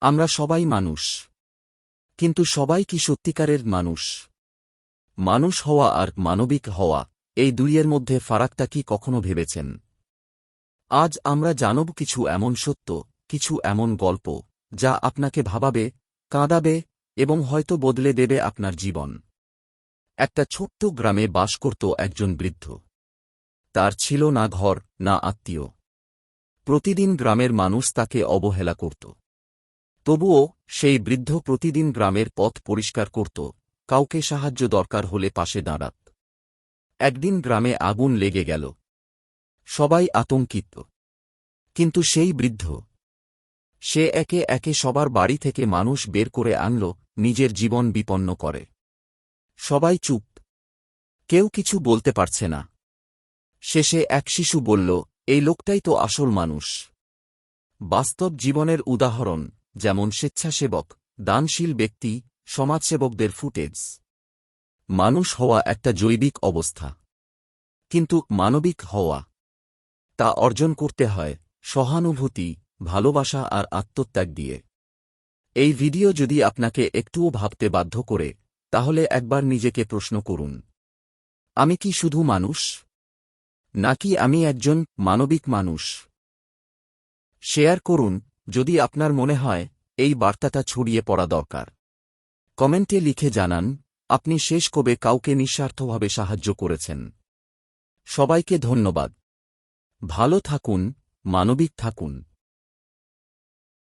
আমরা সবাই মানুষ। কিন্তু সবাই কি সত্যিকারের মানুষ? মানুষ হওয়া আর মানবিক হওয়া, এই দুইয়ের মধ্যে ফারাকটা কি কখনো ভেবেছেন? আজ আমরা জানব কিছু এমন সত্য, কিছু এমন গল্প, যা আপনাকে ভাবাবে, কাঁদাবে, এবং হয়তো বদলে দেবে আপনার জীবন। একটা ছোট্ট গ্রামে বাস করত একজন বৃদ্ধ। তার ছিল না ঘর, না আত্মীয়। প্রতিদিন গ্রামের মানুষ তাকে অবহেলা করত। তবুও, সেই বৃদ্ধ প্রতিদিন গ্রামের পথ পরিষ্কার করত, কাউকে সাহায্য দরকার হলে পাশে দাঁড়াত। একদিন গ্রামে আগুন লেগে গেল। সবাই আতঙ্কিত। কিন্তু সেই বৃদ্ধ, সে একে একে সবার বাড়ি থেকে মানুষ বের করে আনল, নিজের জীবন বিপন্ন করে। সবাই চুপ। কেউ কিছু বলতে পারছে না। শেষে এক শিশু বলল, এই লোকটাই তো আসল মানুষ। বাস্তব জীবনের উদাহরণ। যেমন স্বেচ্ছাসেবক, দানশীল ব্যক্তি, সমাজসেবকদের ফুটেজ। মানুষ হওয়া একটা জৈবিক অবস্থা। কিন্তু মানবিক হওয়া। তা অর্জন করতে হয় সহানুভূতি, ভালোবাসা আর আত্মত্যাগ দিয়ে। এই ভিডিও যদি আপনাকে একটুও ভাবতে বাধ্য করে, তাহলে একবার নিজেকে প্রশ্ন করুন। আমি কি শুধু মানুষ? নাকি আমি একজন মানবিক মানুষ? শেয়ার করুন যদি আপনার মনে হয়, এই বার্তাটা ছড়িয়ে পড়া দরকার। কমেন্টে লিখে জানান, আপনি শেষ কবে কাউকে নিঃস্বার্থভাবে সাহায্য করেছেন। সবাইকে ধন্যবাদ। ভালো থাকুন, মানবিক থাকুন।